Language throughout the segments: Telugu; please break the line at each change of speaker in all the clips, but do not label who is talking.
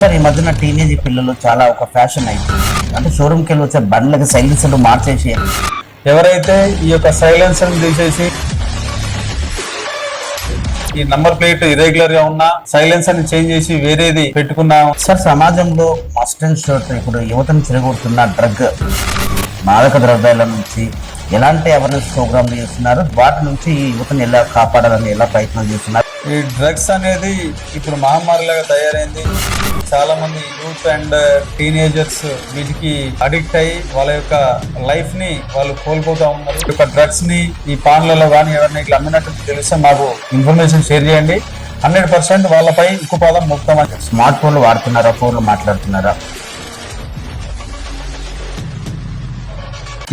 సార్ ఈ మధ్యన టీనేజ్ పిల్లలు చాలా ఒక ఫ్యాషన్ అయిపోయింది అంటే షోరూమ్కి వెళ్ళి వచ్చే బండ్లకి సైలెన్సర్లు మార్చేసి
ఎవరైతే ఈ యొక్క సైలెన్సర్ తీసేసి ఈ నంబర్ ప్లేట్ ఇరెగ్యులర్గా ఉన్న సైలెన్సర్ని చేంజ్ చేసి వేరేది పెట్టుకున్నా
సార్ సమాజంలో మస్ట్ అండ్ షర్ట్ ఇప్పుడు యువతను తిరగొడుతున్న డ్రగ్ మాదక ద్రవ్యాల నుంచి ఎలాంటి అవేర్నెస్ ప్రోగ్రాంలు చేస్తున్నారు? వాటి నుంచి ఈ యువతను ఎలా కాపాడాలని ఎలా ప్రయత్నం చేస్తున్నారు?
ఈ డ్రగ్స్ అనేది ఇప్పుడు మహమ్మారిలాగా తయారైంది. చాలా మంది యూత్ అండ్ టీనేజర్స్ వీటికి అడిక్ట్ అయ్యి వాళ్ళ యొక్క లైఫ్ని వాళ్ళు కోల్పోతా ఉన్నారు. యొక్క డ్రగ్స్ని ఈ పాన్లలో కానీ ఎవరిని ఇట్లా అమ్మినట్టు తెలిస్తే మాకు ఇన్ఫర్మేషన్ షేర్ చేయండి. హండ్రెడ్ పర్సెంట్ వాళ్ళపై ఉక్కుపాదం ముక్తమని
స్మార్ట్ ఫోన్లు వాడుతున్నారా? ఫోన్లు మాట్లాడుతున్నారా?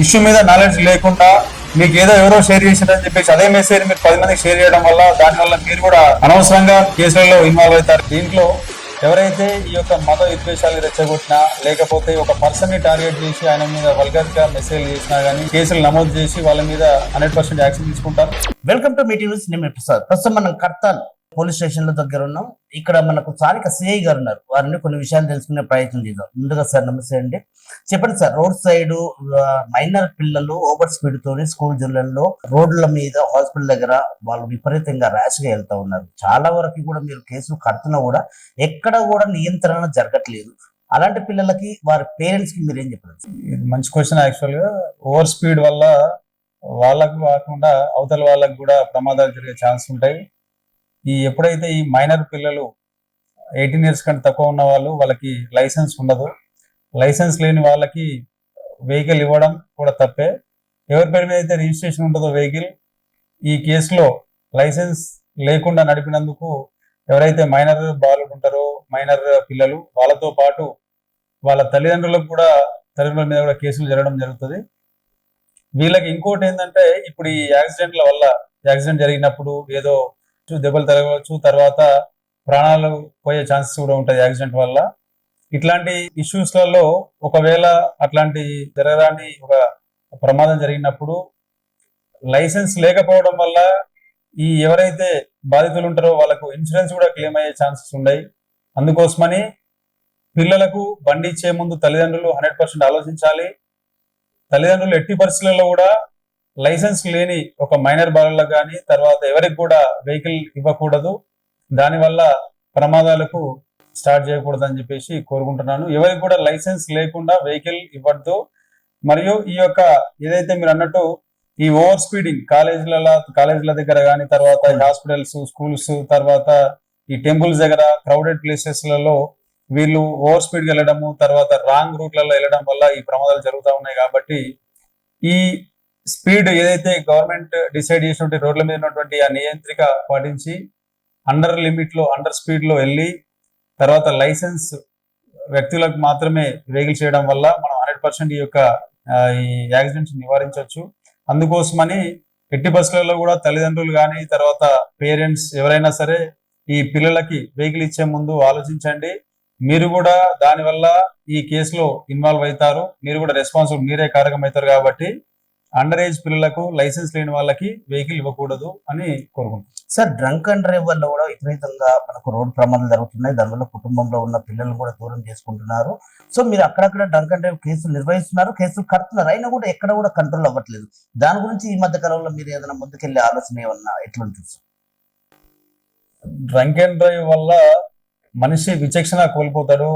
ఇష్యూ మీద నాలెడ్జ్ లేకుండా మీకు ఏదో ఎవరో షేర్ చేసిందని చెప్పేసి అదే మెసేజ్ మీరు పది మందికి షేర్ చేయడం వల్ల దానివల్ల మీరు కూడా అనవసరంగా కేసులలో ఇన్వాల్వ్ అవుతారు. దీంట్లో ఎవరైతే ఈ యొక్క మత విద్వేషాలు రెచ్చగొట్టినా లేకపోతే ఒక పర్సన్ని టార్గెట్ చేసి ఆయన మీద వల్గర్గా మెసేజ్ చేసినా గానీ కేసులు నమోదు చేసి వాళ్ళ మీద హండ్రెడ్ పర్సెంట్ యాక్షన్ తీసుకుంటారు.
వెల్కమ్ టు మీటింగ్ న్యూస్ నేను ప్రసాద్. ప్రస్తుతం మనం కర్తాల్ పోలీస్ స్టేషన్లో దగ్గర ఉన్నాం. ఇక్కడ మనకు స్థానిక సిఐ గారు ఉన్నారు. వారిని కొన్ని విషయాలు తెలుసుకునే ప్రయత్నం చేద్దాం. ముందుగా సార్ నమస్తే అండి. చెప్పండి సార్ రోడ్ సైడ్ మైనర్ పిల్లలు ఓవర్ స్పీడ్ తోని స్కూల్ జిల్లాల్లో రోడ్ల మీద హాస్పిటల్ దగ్గర వాళ్ళు విపరీతంగా ర్యాష్గా వెళ్తా ఉన్నారు. చాలా వరకు కూడా మీరు కేసులు కడుతున్నా కూడా ఎక్కడ కూడా నియంత్రణ జరగట్లేదు. అలాంటి పిల్లలకి వారి పేరెంట్స్కి మీరు ఏం చెప్పారు
మంచి క్వశ్చన్ యాక్చువల్గా ఓవర్ స్పీడ్ వల్ల వాళ్ళకు కాకుండా అవతల వాళ్ళకు కూడా ప్రమాదాలు జరిగే ఛాన్స్ ఉంటాయి. ఈ ఎప్పుడైతే ఈ మైనర్ పిల్లలు ఎయిటీన్ ఇయర్స్ కంటే తక్కువ ఉన్న వాళ్ళు వాళ్ళకి లైసెన్స్ ఉండదు. లైసెన్స్ లేని వాళ్ళకి వెహికల్ ఇవ్వడం కూడా తప్పే. ఎవరి పేరు మీద అయితే రిజిస్ట్రేషన్ ఉంటుందో వెహికల్ ఈ కేసులో లైసెన్స్ లేకుండా నడిపినందుకు ఎవరైతే మైనర్ బాలుడు ఉంటారో మైనర్ పిల్లలు వాళ్ళతో పాటు వాళ్ళ తల్లిదండ్రులకు కూడా తల్లిదండ్రుల మీద కూడా కేసులు జరగడం జరుగుతుంది. వీళ్ళకి ఇంకోటి ఏంటంటే ఇప్పుడు ఈ యాక్సిడెంట్ల వల్ల యాక్సిడెంట్ జరిగినప్పుడు ఏదో దెబ్బలు తగలవచ్చు తర్వాత ప్రాణాలు పోయే ఛాన్సెస్ కూడా ఉంటాయి యాక్సిడెంట్ వల్ల. ఇట్లాంటి ఇష్యూస్లలో ఒకవేళ అట్లాంటి జరగరాని ఒక ప్రమాదం జరిగినప్పుడు లైసెన్స్ లేకపోవడం వల్ల ఈ ఎవరైతే బాధితులు ఉంటారో వాళ్ళకు ఇన్సూరెన్స్ కూడా క్లెయిమ్ అయ్యే ఛాన్సెస్ ఉన్నాయి అందుకోసమని పిల్లలకు బండి ఇచ్చే ముందు తల్లిదండ్రులు హండ్రెడ్ పర్సెంట్ ఆలోచించాలి. తల్లిదండ్రులు ఎట్టి పరిస్థితులలో కూడా లైసెన్స్ లేని ఒక మైనర్ బాలులకు కానీ తర్వాత ఎవరికి కూడా వెహికల్ ఇవ్వకూడదు. దానివల్ల ప్రమాదాలకు స్టార్ట్ చేయకూడదు అని చెప్పేసి కోరుకుంటున్నాను. ఎవరికి కూడా లైసెన్స్ లేకుండా వెహికల్ ఇవ్వద్దు. మరియు ఈ యొక్క ఏదైతే మీరు అన్నట్టు ఈ ఓవర్ స్పీడింగ్ కాలేజీల కాలేజీల దగ్గర కానీ తర్వాత హాస్పిటల్స్ స్కూల్స్ తర్వాత ఈ టెంపుల్స్ దగ్గర క్రౌడెడ్ ప్లేసెస్లలో వీళ్ళు ఓవర్ స్పీడ్ వెళ్ళడము తర్వాత రాంగ్ రూట్లలో వెళ్ళడం వల్ల ఈ ప్రమాదాలు జరుగుతూ ఉన్నాయి కాబట్టి ఈ స్పీడ్ ఏదైతే గవర్నమెంట్ డిసైడ్ చేసినటువంటి రోడ్ల మీద ఉన్నటువంటి ఆ నియంత్రిక పాటించి అండర్ లిమిట్లో అండర్ స్పీడ్లో వెళ్ళి తర్వాత లైసెన్స్ వ్యక్తులకు మాత్రమే వెహికల్ చేయడం వల్ల మనం హండ్రెడ్ పర్సెంట్ ఈ యొక్క ఈ యాక్సిడెంట్స్ నివారించవచ్చు. అందుకోసమని ఎట్టి బస్సులలో కూడా తల్లిదండ్రులు కానీ తర్వాత పేరెంట్స్ ఎవరైనా సరే ఈ పిల్లలకి వెహికల్ ఇచ్చే ముందు ఆలోచించండి. మీరు కూడా దానివల్ల ఈ కేసులో ఇన్వాల్వ్ అవుతారు. మీరు కూడా రెస్పాన్సిబుల్ మీరే కారకం అవుతారు కాబట్టి అండర్ ఏజ్ పిల్లలకు లైసెన్స్ లేని వాళ్ళకి వెహికల్ ఇవ్వకూడదు అని కోరుకుంటున్నాను
సార్ డ్రంక్ అండ్ డ్రైవ్ వల్ల కూడా విపరీతంగా మనకు రోడ్ ప్రమాదాలు జరుగుతున్నాయి. దానివల్ల కుటుంబంలో ఉన్న పిల్లలు కూడా దూరం చేసుకుంటున్నారు. సో మీరు అక్కడక్కడ డ్రంక్ అండ్ డ్రైవ్ కేసులు నిర్వహిస్తున్నారు. కేసులు కడుతున్నారు. అయినా కూడా ఎక్కడ కూడా కంట్రోల్ అవ్వట్లేదు. దాని గురించి ఈ మధ్య కాలంలో మీరు ఏదైనా ముందుకెళ్ళే ఆలోచన ఏమన్నా ఎట్లుంటుంది సార్?
డ్రంక్ అండ్ డ్రైవ్ వల్ల మనిషి విచక్షణ కోల్పోతాడు.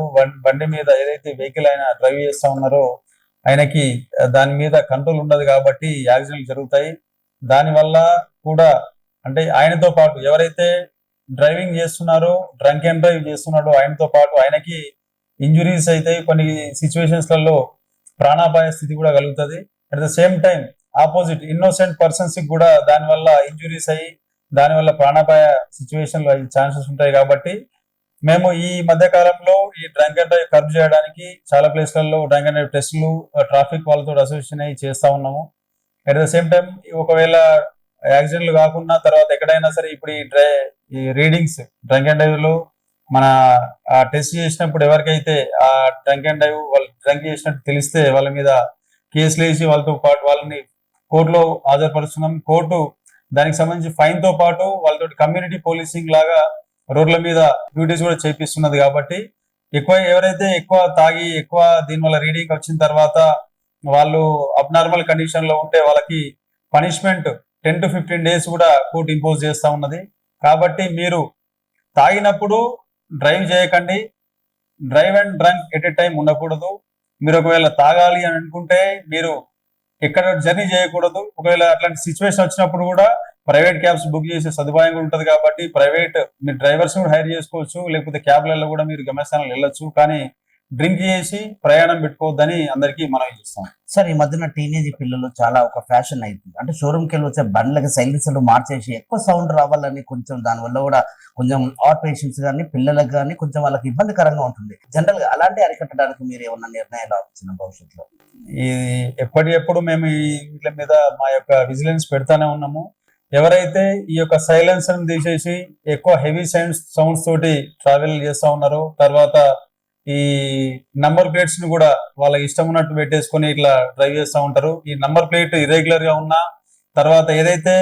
బండి మీద ఏదైతే వెహికల్ ఆయన డ్రైవ్ చేస్తా ఉన్నారో ఆయనకి దాని మీద కంట్రోల్ ఉండదు కాబట్టి యాక్సిడెంట్లు జరుగుతాయి. దాని వల్ల కూడా అంటే ఆయనతో పాటు ఎవరైతే డ్రైవింగ్ చేస్తున్నారో డ్రంక్ అండ్ డ్రైవ్ చేస్తున్నాడో ఆయనతో పాటు ఆయనకి ఇంజురీస్ అయితే కొన్ని సిచ్యువేషన్స్లలో ప్రాణాపాయ స్థితి కూడా కలుగుతుంది. At the same time opposite innocent పర్సన్స్కి కూడా దాని వల్ల ఇంజురీస్ అయ్యి దానివల్ల ప్రాణాపాయ సిచ్యువేషన్లో ఛాన్సెస్ ఉంటాయి కాబట్టి మేము ఈ మధ్య కాలంలో ఈ డ్రంక్ అండ్ డ్రైవ్ కర్బ్ చేయడానికి చాలా ప్లేస్లలో డ్రంక్ అండ్ డ్రైవ్ టెస్టులు ట్రాఫిక్ వాళ్ళతో అసోసియేషన్ అయ్యి చేస్తా ఉన్నాము. అట్ ద సేమ్ టైం ఒకవేళ యాక్సిడెంట్లు కాకుండా తర్వాత ఎక్కడైనా సరే ఇప్పుడు ఈ డ్రై ఈ రీడింగ్స్ డ్రంక్ అండ్ డ్రైవ్లో మన ఆ టెస్ట్ చేసినప్పుడు ఎవరికైతే ఆ డ్రంక్ అండ్ డ్రైవ్ వాళ్ళు డ్రంక్ చేసినట్టు తెలిస్తే వాళ్ళ మీద కేసులు వేసి వాళ్ళతో పాటు వాళ్ళని కోర్టులో హాజరుపరుస్తున్నాం. కోర్టు దానికి సంబంధించి ఫైన్తో పాటు వాళ్ళతో కమ్యూనిటీ పోలీసింగ్ లాగా రోడ్ల మీద డ్యూటీస్ కూడా చేపిస్తున్నది కాబట్టి ఎక్కువ ఎవరైతే ఎక్కువ తాగి ఎక్కువ దీనివల్ల రీడింగ్ వచ్చిన తర్వాత వాళ్ళు అబ్నార్మల్ కండిషన్లో ఉంటే వాళ్ళకి punishment ten to fifteen days కూడా కోర్టు ఇంపోజ్ చేస్తూ ఉన్నది. కాబట్టి మీరు తాగినప్పుడు డ్రైవ్ చేయకండి. Drive and drunk at a time ఉండకూడదు. మీరు ఒకవేళ తాగాలి అని అనుకుంటే మీరు ఎక్కడ జర్నీ చేయకూడదు. ఒకవేళ అట్లాంటి సిచ్యువేషన్ వచ్చినప్పుడు కూడా ప్రైవేట్ క్యాబ్స్ బుక్ చేసే సదుపాయం కూడా ఉంటుంది కాబట్టి ప్రైవేట్ మీరు డ్రైవర్స్ కూడా హైర్ చేసుకోవచ్చు లేకపోతే క్యాబ్లలో కూడా మీరు గమ్యస్థానాలు వెళ్ళొచ్చు. కానీ డ్రింక్ చేసి ప్రయాణం పెట్టుకోవద్దని అందరికీ మనం చేస్తాం.
సార్ ఈ మధ్యన టీనేజ్ పిల్లలు చాలా ఒక ఫ్యాషన్ అయిపోయింది అంటే షోరూమ్కి వెళ్ళి వచ్చే బండ్లకి సైలెన్సర్లు మార్చేసి ఎక్కువ సౌండ్ రావాలని కొంచెం దానివల్ల కూడా కొంచెం ఆర్ పేషెంట్స్ కానీ పిల్లలకు కానీ కొంచెం వాళ్ళకి ఇబ్బందికరంగా ఉంటుంది. జనరల్గా అలాంటి అరికట్టడానికి మీరు ఏమన్నా నిర్ణయాలు ఆలోచన భవిష్యత్తులో?
ఇది ఎప్పటి ఎప్పుడు మేము ఈ వీటి మీద మా యొక్క విజిలెన్స్ పెడతానే ఉన్నాము. ఎవరైతే ఈ యొక్క సైలెన్స్ని తీసేసి ఎక్కువ హెవీ సౌండ్స్ సౌండ్స్ తోటి ట్రావెల్ చేస్తూ ఉన్నారో తర్వాత ఈ నంబర్ ప్లేట్స్ని కూడా వాళ్ళ ఇష్టం ఉన్నట్టు పెట్టేసుకొని ఇట్లా డ్రైవ్ చేస్తూ ఉంటారు. ఈ నంబర్ ప్లేట్ ఇరెగ్యులర్గా ఉన్నా తర్వాత ఏదైతే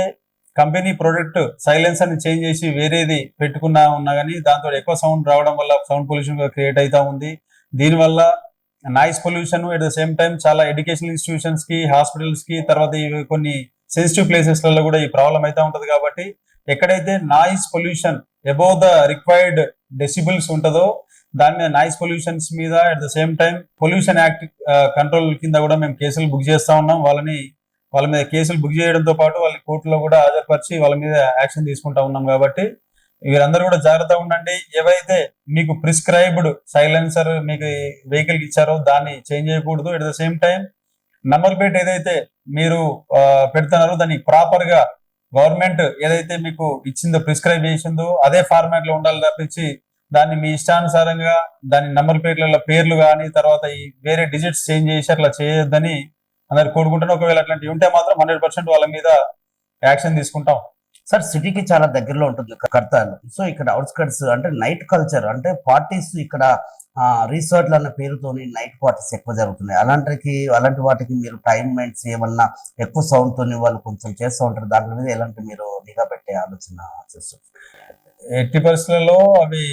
కంపెనీ ప్రొడక్ట్ సైలెన్స్ అని చేంజ్ చేసి వేరేది పెట్టుకున్నా ఉన్నా కానీ దాంతో ఎక్కువ సౌండ్ రావడం వల్ల సౌండ్ పొల్యూషన్ క్రియేట్ అవుతా ఉంది. దీనివల్ల noise pollution at the same time చాలా ఎడ్యుకేషనల్ ఇన్స్టిట్యూషన్స్కి హాస్పిటల్స్కి తర్వాత ఇవి కొన్ని సెన్సిటివ్ ప్లేసెస్లలో కూడా ఈ ప్రాబ్లం అయితే ఉంటుంది కాబట్టి ఎక్కడైతే noise pollution above the required decibels ఉంటుందో దాని మీద నాయిస్ పొల్యూషన్స్ మీద at the same time pollution act control కింద కూడా మేము కేసులు బుక్ చేస్తా ఉన్నాం. వాళ్ళని వాళ్ళ మీద కేసులు బుక్ చేయడంతో పాటు వాళ్ళని కోర్టులో కూడా హాజరుపరిచి వాళ్ళ మీద యాక్షన్ తీసుకుంటా ఉన్నాం కాబట్టి వీరందరూ కూడా జాగ్రత్తగా ఉండండి. ఏవైతే మీకు ప్రిస్క్రైబ్డ్ సైలెన్సర్ మీకు వెహికల్ ఇచ్చారో దాన్ని చేంజ్ చేయకూడదు. At the same time number plate ఏదైతే మీరు పెడుతున్నారో దాన్ని ప్రాపర్గా గవర్నమెంట్ ఏదైతే మీకు ఇచ్చిందో ప్రిస్క్రైబ్ చేసిందో అదే ఫార్మాట్లో ఉండాలి తప్పించి దాన్ని మీ ఇష్టానుసారంగా దాని నంబర్ ప్లేట్ల పేర్లు కానీ తర్వాత ఈ వేరే డిజిట్స్ చేంజ్ చేసి అట్లా చేయొద్దని అందరు కోరుకుంటాను ఒకవేళ అట్లాంటివి ఉంటే మాత్రం హండ్రెడ్ పర్సెంట్ వాళ్ళ మీద యాక్షన్ తీసుకుంటాం.
సార్ సిటీకి చాలా దగ్గరలో ఉంటుంది కర్తాలు. సో ఇక్కడ అవుట్స్కట్స్ అంటే నైట్ కల్చర్ అంటే పార్టీస్ ఇక్కడ రిసార్ట్లు అన్న పేరుతోని నైట్ పార్టీస్ ఎక్కువ జరుగుతున్నాయి. అలాంటికి అలాంటి వాటికి మీరు టైం మెంట్స్ ఏమన్నా ఎక్కువ సౌండ్తో వాళ్ళు కొంచెం చేస్తూ ఉంటారు. దాని మీద ఎలాంటి మీరు నిఘా పెట్టే ఆలోచన చేస్తారు
ఎట్టి పరిస్థితులలో అవి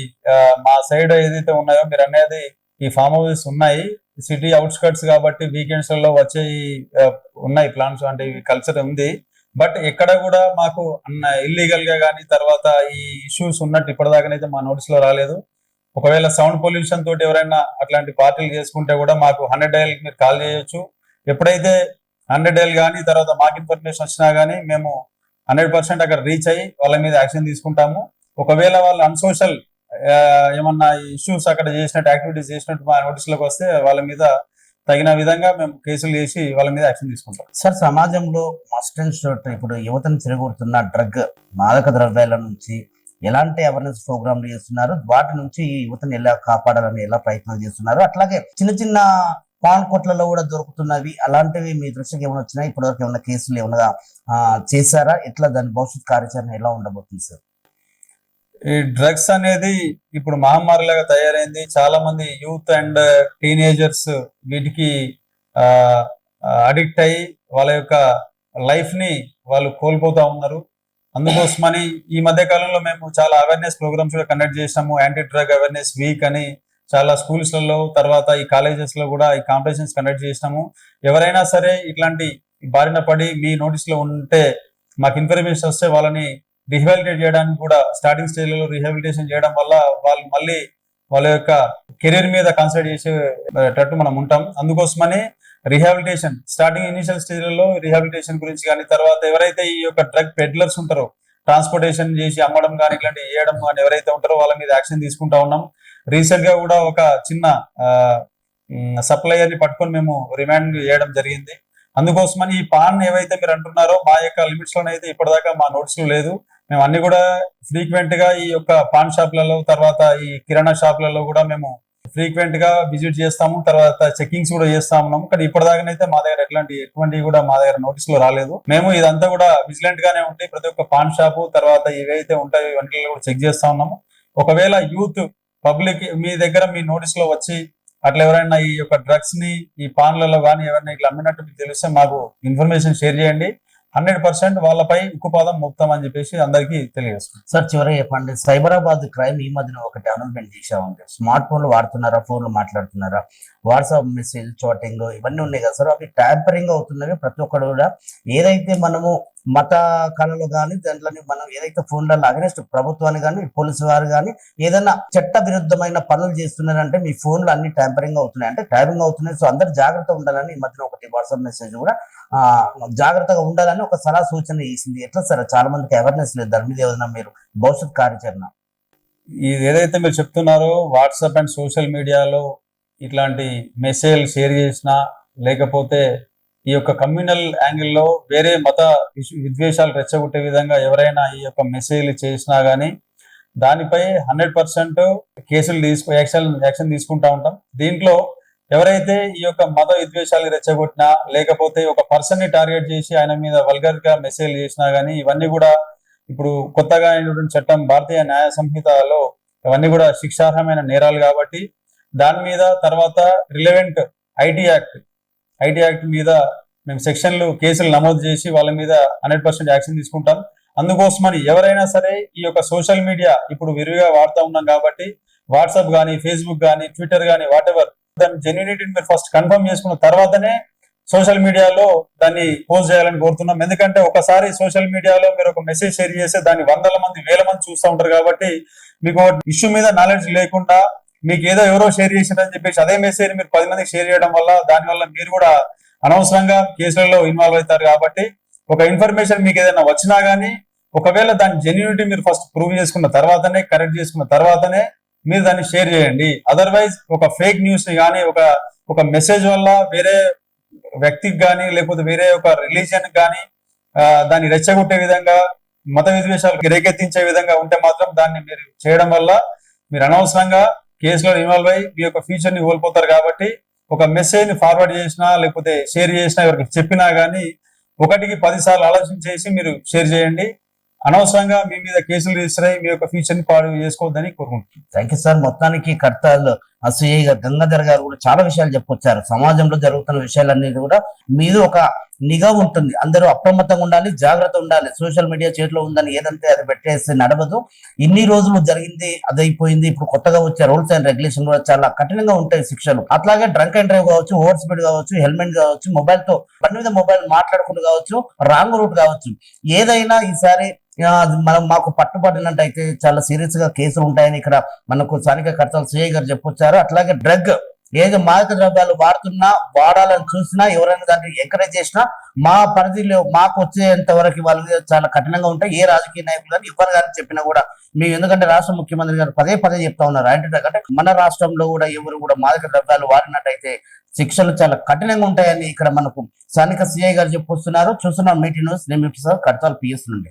మా సైడ్ ఏదైతే ఉన్నాయో మీరు అనేది ఈ ఫామ్ హౌసెస్ ఉన్నాయి. సిటీ అవుట్స్కట్స్ కాబట్టి వీకెండ్స్లలో వచ్చే ఉన్నాయి ప్లాన్స్ అంటే కల్చర్ ఉంది. బట్ ఎక్కడ కూడా మాకు అన్న ఇల్లీగల్గా కానీ తర్వాత ఈ ఇష్యూస్ ఉన్నట్టు ఇప్పటిదాకానైతే మా నోటీస్లో రాలేదు. ఒకవేళ సౌండ్ పొల్యూషన్ తోటి ఎవరైనా అట్లాంటి పార్టీలు చేసుకుంటే కూడా మాకు హండ్రెడ్ డైల్ మీరు కాల్ చేయొచ్చు. ఎప్పుడైతే హండ్రెడ్ డైల్ కానీ తర్వాత మాకు ఇన్ఫర్మేషన్ వచ్చినా కానీ మేము హండ్రెడ్ పర్సెంట్ అక్కడ రీచ్ అయ్యి వాళ్ళ మీద యాక్షన్ తీసుకుంటాము. ఒకవేళ వాళ్ళు అన్సోషల్ ఏమన్నా ఇష్యూస్ అక్కడ చేసినట్టు యాక్టివిటీస్ చేసినట్టు మా నోటీసులకు వస్తే వాళ్ళ మీద తగిన విధంగా మేము కేసులు చేసి వాళ్ళ మీద యాక్షన్ తీసుకుంటాం.
సార్ సమాజంలో మస్ట్ అండ్ షుడ్ ఇప్పుడు యువతను తిరగొడుతున్న డ్రగ్ మాదక ద్రవ్యాల నుంచి ఎలాంటి అవేర్నెస్ ప్రోగ్రాంలు చేస్తున్నారు? వాటి నుంచి ఈ యువతను ఎలా కాపాడాలని ఎలా ప్రయత్నాలు చేస్తున్నారు? అట్లాగే చిన్న చిన్న పాన్ కొట్లలో కూడా దొరుకుతున్నవి అలాంటివి మీ దృష్టికి ఏమైనా వచ్చినాయి? ఇప్పటివరకు ఏమైనా కేసులు ఏమైనా చేశారా? ఎట్లా దాని భవిష్యత్ కార్యాచరణ ఎలా ఉండబోతుంది సార్?
ఈ డ్రగ్స్ అనేది ఇప్పుడు మహమ్మారిలాగా తయారైంది. చాలా మంది యూత్ అండ్ టీనేజర్స్ వీటికి అడిక్ట్ అయ్యి వాళ్ళ యొక్క లైఫ్ని వాళ్ళు కోల్పోతా ఉన్నారు. అందుకోసమని ఈ మధ్య కాలంలో మేము చాలా అవేర్నెస్ ప్రోగ్రామ్స్ కూడా కండక్ట్ చేసాము యాంటీ డ్రగ్ అవేర్నెస్ వీక్ అని చాలా స్కూల్స్లలో లలో తర్వాత ఈ కాలేజెస్లో కూడా ఈ కాంపిటీషన్స్ కండక్ట్ చేసినాము ఎవరైనా సరే ఇట్లాంటి బారిన పడి మీ నోటీస్లో ఉంటే మాకు ఇన్ఫర్మేషన్ వస్తే వాళ్ళని రిహాబిలిటేట్ చేయడానికి కూడా స్టార్టింగ్ స్టేజ్లలో రిహాబిలిటేషన్ చేయడం వల్ల వాళ్ళు మళ్ళీ వాళ్ళ యొక్క కెరీర్ మీద కాన్సన్ట్రేట్ చేసేటట్టు మనం ఉంటాం. అందుకోసమని రిహాబిలిటేషన్. స్టార్టింగ్ ఇనిషియల్ స్టేజ్లలో రిహాబిలిటేషన్ గురించి కానీ తర్వాత ఎవరైతే ఈ యొక్క డ్రగ్ పెడ్లర్స్ ఉంటారో ట్రాన్స్పోర్టేషన్ చేసి అమ్మడం కానీ ఇట్లాంటివి చేయడం కానీ ఎవరైతే ఉంటారో వాళ్ళ మీద యాక్షన్ తీసుకుంటా ఉన్నాం. రీసెంట్గా కూడా ఒక చిన్న సప్లయర్ని పట్టుకొని మేము రిమాండ్ చేయడం జరిగింది. అందుకోసమని ఈ పాన్ ఏవైతే మీరు అంటున్నారో మా యొక్క లిమిట్స్ లోనైతే ఇప్పటిదాకా మా నోట్స్లో లేదు. మేము అన్ని కూడా ఫ్రీక్వెంట్గా ఈ యొక్క పాన్ షాప్లలో తర్వాత ఈ కిరాణా షాప్లలో కూడా మేము ఫ్రీక్వెంట్గా విజిట్ చేస్తాము. తర్వాత చెకింగ్స్ కూడా చేస్తా ఉన్నాము. కానీ ఇప్పటిదాకానైతే మా దగ్గర ఎట్లాంటి ఎటువంటి కూడా మా దగ్గర నోటీస్లో రాలేదు. మేము ఇదంతా కూడా విజిలెంట్ గానే ఉంటే ప్రతి ఒక్క పాన్ షాపు తర్వాత ఏవైతే ఉంటాయో ఇవన్నీ కూడా చెక్ చేస్తా ఉన్నాము. ఒకవేళ యూత్ పబ్లిక్ మీ దగ్గర మీ నోటీస్లో వచ్చి అట్లా ఎవరైనా ఈ యొక్క డ్రగ్స్ని ఈ పాన్లలో కానీ ఎవరైనా ఇట్లా అమ్మినట్టు మీకు తెలిస్తే మాకు ఇన్ఫర్మేషన్ షేర్ చేయండి. హండ్రెడ్ పర్సెంట్ వాళ్ళపై ఉక్కుపాదం అని చెప్పేసి అందరికీ తెలియజేస్తుంది
సార్ చివరిగా చెప్పండి సైబరాబాద్ క్రైమ్ ఈ మధ్యన ఒకటి అనౌన్స్మెంట్ చేసామండి స్మార్ట్ ఫోన్లు వాడుతున్నారా ఫోన్లు మాట్లాడుతున్నారా వాట్సాప్ మెసేజ్ చాటింగ్ ఇవన్నీ ఉన్నాయి కదా సార్ అవి ట్యాంపరింగ్ అవుతున్నవి ప్రతి ఒక్కరు కూడా. ఏదైతే మనము మత కళలు కానీ దాంట్లోని మనం ఏదైతే ఫోన్లలో అగెన్స్ట్ ప్రభుత్వాన్ని కానీ పోలీసు వారు కానీ ఏదైనా చట్ట విరుద్ధమైన పనులు చేస్తున్నారంటే మీ ఫోన్లు అన్ని ట్యాంపరింగ్ అవుతున్నాయి. అంటే ట్యాంపరింగ్ అవుతున్నాయి. సో అందరు జాగ్రత్త ఉండాలని ఈ మధ్యన ఒకటి వాట్సాప్ మెసేజ్ కూడా జాగ్రత్తగా ఉండాలని ఒక సలహా సూచన చేసింది ఎట్లా సార్? చాలా మందికి అవేర్నెస్ లేదు. దాని మీద ఏదైనా మీరు భవిష్యత్ కార్యాచరణ?
ఇది ఏదైతే మీరు చెప్తున్నారో వాట్సాప్ అండ్ సోషల్ మీడియాలో ఇట్లాంటి మెసేజ్ షేర్ చేసినా లేకపోతే ఈ యొక్క కమ్యూనల్ యాంగిల్లో వేరే మత విద్వేషాలు రెచ్చగొట్టే విధంగా ఎవరైనా ఈ యొక్క మెసేజ్ చేసినా గానీ దానిపై హండ్రెడ్ పర్సెంట్ కేసులు తీసుకు యాక్షన్ యాక్షన్ తీసుకుంటా ఉంటాం. దీంట్లో ఎవరైతే ఈ యొక్క మత విద్వేషాలు రెచ్చగొట్టినా లేకపోతే ఒక పర్సన్ని టార్గెట్ చేసి ఆయన మీద వల్గర్గా మెసేజ్ చేసినా గానీ ఇవన్నీ కూడా ఇప్పుడు కొత్తగా అయినటువంటి చట్టం భారతీయ న్యాయ సంహితలో ఇవన్నీ కూడా శిక్షార్హమైన నేరాలు కాబట్టి దాని మీద తర్వాత relevant IT act IT act మీద మేము సెక్షన్లు కేసులు నమోదు చేసి వాళ్ళ మీద హండ్రెడ్ పర్సెంట్ యాక్షన్ తీసుకుంటాం. అందుకోసమని ఎవరైనా సరే ఈ యొక్క సోషల్ మీడియా ఇప్పుడు విరివిగా వాడుతూ ఉన్నాం కాబట్టి వాట్సాప్ కానీ ఫేస్బుక్ కానీ ట్విట్టర్ కానీ వాట్ ఎవర్ దాని జెన్యునిటీని మీరు ఫస్ట్ కన్ఫర్మ్ చేసుకున్న తర్వాతనే సోషల్ మీడియాలో దాన్ని పోస్ట్ చేయాలని కోరుతున్నాం. ఎందుకంటే ఒకసారి సోషల్ మీడియాలో మీరు ఒక మెసేజ్ షేర్ చేస్తే దాన్ని వందల మంది వేల మంది చూస్తూ ఉంటారు కాబట్టి మీకు ఇష్యూ మీద నాలెడ్జ్ లేకుండా మీకు ఏదో ఎవరో షేర్ చేసిందని చెప్పేసి అదే మెసేజ్ మీరు పది మందికి షేర్ చేయడం వల్ల దాని వల్ల మీరు కూడా అనవసరంగా కేసులలో ఇన్వాల్వ్ అవుతారు కాబట్టి ఒక ఇన్ఫర్మేషన్ మీకు ఏదైనా వచ్చినా గానీ ఒకవేళ దాని జెన్యూనిటీ మీరు ఫస్ట్ ప్రూవ్ చేసుకున్న తర్వాతనే కరెక్ట్ చేసుకున్న తర్వాతనే మీరు దాన్ని షేర్ చేయండి. అదర్వైజ్ ఒక ఫేక్ న్యూస్ని కానీ ఒక ఒక మెసేజ్ వల్ల వేరే వ్యక్తికి కానీ లేకపోతే వేరే ఒక రిలీజియన్ కానీ దాన్ని రెచ్చగొట్టే విధంగా మత విద్వేషాలకు రేకెత్తించే విధంగా ఉంటే మాత్రం దాన్ని మీరు చేయడం వల్ల మీరు అనవసరంగా కేసులో ఇన్వాల్వ్ అయ్యి మీ యొక్క ఫ్యూచర్ని కోల్పోతారు కాబట్టి ఒక మెసేజ్ని ఫార్వర్డ్ చేసినా లేకపోతే షేర్ చేసినా ఎవరికి చెప్పినా గానీ ఒకటికి పది సార్లు ఆలోచన చేసి మీరు షేర్ చేయండి. అనవసరంగా మీ మీద కేసులు రిజిస్టర్ అయ్యి మీ యొక్క ఫ్యూచర్ని పాడు చేసుకోవద్దని కోరుకుంటున్నాను
థ్యాంక్ యూ సార్ మొత్తానికి కర్తాల్ అసూయ గంగాధర్ గారు కూడా చాలా విషయాలు చెప్పొచ్చారు. సమాజంలో జరుగుతున్న విషయాలన్నీ కూడా మీద ఒక నిఘా ఉంటుంది. అందరూ అప్రమత్తంగా ఉండాలి జాగ్రత్త ఉండాలి. సోషల్ మీడియా చేతిలో ఉందని ఏదంటే అది పెట్టేసి నడవదు. ఇన్ని రోజులు జరిగింది అదైపోయింది ఇప్పుడు కొత్తగా వచ్చే రూల్స్ అండ్ రెగ్యులేషన్ కూడా చాలా కఠినంగా ఉంటాయి శిక్షలు. అట్లాగే డ్రంక్ అండ్ డ్రైవ్ కావచ్చు ఓవర్ స్పీడ్ కావచ్చు హెల్మెట్ కావచ్చు మొబైల్తో బండి మీద మొబైల్ మాట్లాడుకుంటూ కావచ్చు రాంగ్ రూట్ కావచ్చు. ఏదైనా ఈసారి మనం మాకు పట్టుబడినట్టయితే చాలా సీరియస్గా కేసులు ఉంటాయని ఇక్కడ మనకు స్థానిక కర్తలు సిఐ గారు చెప్పొచ్చారు అట్లాగే డ్రగ్ ఏదో మాదక ద్రవ్యాలు వాడుతున్నా వాడాలని చూసినా ఎవరైనా దాన్ని ఎంకరేజ్ చేసినా మా పరిధిలో మాకు వచ్చేంత వరకు వాళ్ళు చాలా కఠినంగా ఉంటాయి. ఏ రాజకీయ నాయకులు కానీ ఎవరు కానీ చెప్పినా కూడా మేము ఎందుకంటే రాష్ట్ర ముఖ్యమంత్రి గారు పదే పదే చెప్తా ఉన్నారు. ఏంటంటే మన రాష్ట్రంలో కూడా ఎవరు కూడా మాదక ద్రవ్యాలు వాడినట్టయితే శిక్షలు చాలా కఠినంగా ఉంటాయని ఇక్కడ మనకు స్థానిక సిఐ గారు చెప్పొస్తున్నారు. చూస్తున్నాం మీటింగ్ న్యూస్. నేను సార్ కడతాలు పిఎస్ నుండి.